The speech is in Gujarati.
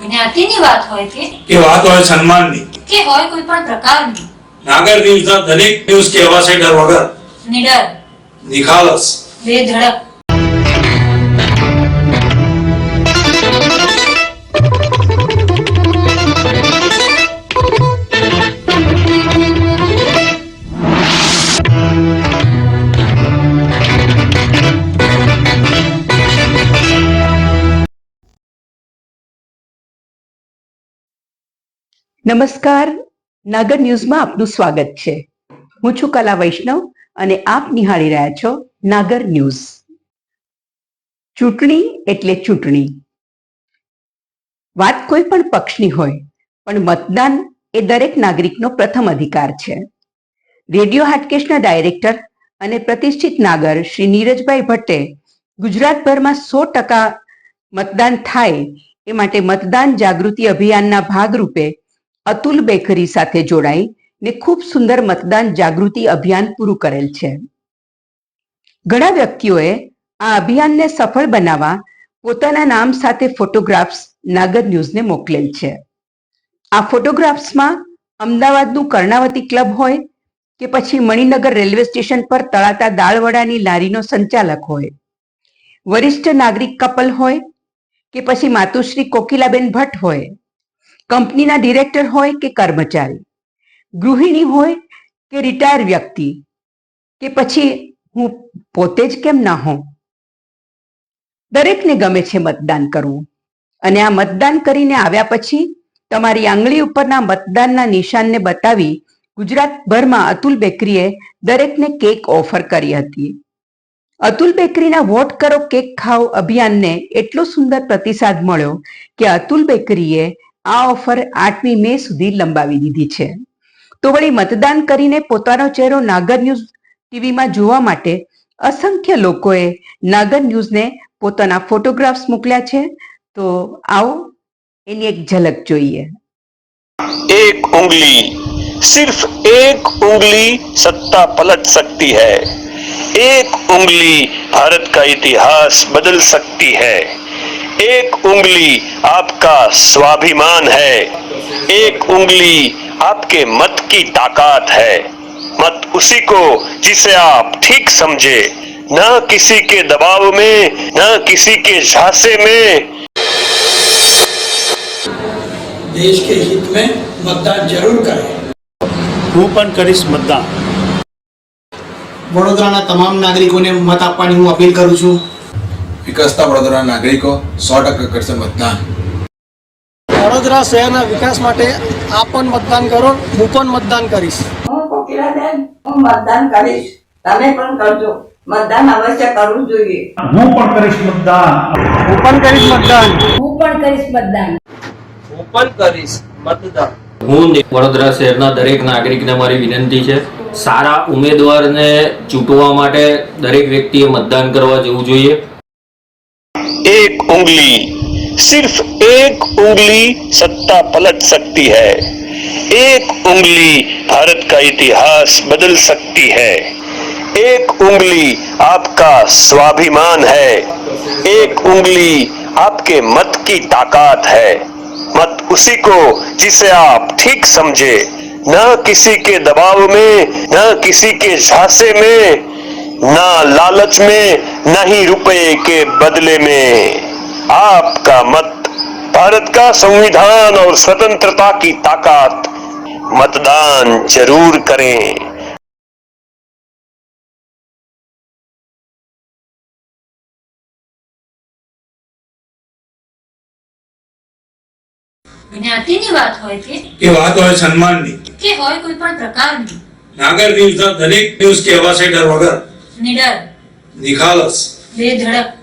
જ્ઞાતિની વાત હોય કે? કે વાત હોય સન્માનની. કે હોય કોઈ પણ પ્રકારની. નાગર ન્યૂઝના દરેક ન્યૂઝ કહેવાશે ડર વગર. નિડર નિખાલસ. બેધડક નમસ્કાર. નાગર ન્યૂઝમાં આપનું સ્વાગત છે. હું છું કલા વૈષ્ણવ અને આપ નિહાળી રહ્યા છો નાગર ન્યૂઝ. ચૂંટણી એટલે ચૂંટણી. વાત કોઈ પણ પક્ષની હોય, પણ મતદાન એ દરેક નાગરિકનો પ્રથમ અધિકાર છે. રેડિયો હાટકેશના ડાયરેક્ટર અને પ્રતિષ્ઠિત નાગર શ્રી નીરજભાઈ ભટ્ટે ગુજરાતભરમાં સો ટકા મતદાન થાય એ માટે મતદાન જાગૃતિ અભિયાનના ભાગરૂપે અતુલ બેકરી સાથે જોડાઈ ને ખૂબ સુંદર મતદાન જાગૃતિ અભિયાન પૂરું કરેલ છે. ઘણા વ્યક્તિઓએ આ અભિયાનને સફળ બનાવવા પોતાના નામ સાથે ફોટોગ્રાફ્સ નાગર ન્યૂઝને મોકલેલ છે. આ ફોટોગ્રાફ્સમાં અમદાવાદનું કર્ણાવતી ક્લબ હોય કે પછી મણિનગર રેલવે સ્ટેશન પર તળાતા દાળવડાની લારીનો સંચાલક હોય, વરિષ્ઠ નાગરિક કપલ હોય કે પછી માતુશ્રી કોકિલાબેન ભટ્ટ હોય કંપનીના ડિરેક્ટર હોય કે કર્મચારી? ગૃહિણી હોય કે રિટાયર વ્યક્તિ? કે પછી હું પોતે જ કેમ ના હોઉં? દરેકને ગમે છે મતદાન કરવું. અને આ મતદાન કરીને આવ્યા પછી તમારી આંગળી ઉપરના મતદાનના નિશાનને બતાવી ગુજરાતભરમાં અતુલ બેકરીએ દરેકને કેક ઓફર કરી હતી. અતુલ બેકરીના વોટ કરો કેક ખાઓ અભિયાનને એટલો સુંદર પ્રતિસાદ મળ્યો કે અતુલ બેકરીએ આ ઓફર આઠમી મે સુધી લંબાવી દીધી છે તો વળી મતદાન કરીને પોતાનો ચહેરો નાગર ન્યૂઝ ટીવીમાં જોવા માટે અસંખ્ય લોકોએ નાગર ન્યૂઝને પોતાના ફોટોગ્રાફ્સ મોકલ્યા છે તો આવો એની એક ઝલક જોઈએ एक उंगली सिर्फ एक उंगली सत्ता पलट सकती है एक उंगली भारत का इतिहास बदल सकती है एक उंगली आपका स्वाभिमान है एक उंगली आपके मत की ताकत है मत उसी को जिसे आप ठीक समझे न किसी के दबाव में न किसी के झांसे में देश के हित में मतदान जरूर करें હું પણ કરીશ મતદાન વડોદરાના તમામ નાગરિકોને મત આપવાની હું અપીલ કરું છું વિકસતા વડોદરાના નાગરિકો સો ટકા કરશે મતદાન. વડોદરા શહેરના વિકાસ માટે આપ પણ મતદાન કરો હું પણ મતદાન કરીશ. હું કોકિલાબેન હું મતદાન કરીશ. તમે પણ કરજો. મતદાન અવશ્ય કરવું જોઈએ. હું પણ કરીશ મતદાન. હું પણ કરીશ મતદાન. હું પણ કરીશ મતદાન. હું વડોદરા શહેરના દરેક નાગરિકને મારી વિનંતી છે સારા ઉમેદવારને ચૂંટવા માટે દરેક વ્યક્તિએ મતદાન કરવા જવું જોઈએ. एक उंगली, सिर्फ़ एक उंगली सत्ता पलट सकती है। एक उंगली भारत का इतिहास बदल सकती है। एक उंगली आपका स्वाभिमान है। एक उंगली आपके मत की ताकत है। मत उसी को जिसे आप ठीक समझे। न किसी के दबाव में, न किसी के झांसे में ना लालच में न ही रुपए के बदले में आपका मत भारत का संविधान और स्वतंत्रता की ताकत मतदान जरूर करें જ્ઞાતિની વાત હોય કે કે વાત હોય સન્માનની કે હોય કોઈ પણ પ્રકારની નાગર ન્યૂઝના દરેક ન્યૂઝ કહેવાશે ડર વગર નિડર નિખાલસ બેધડક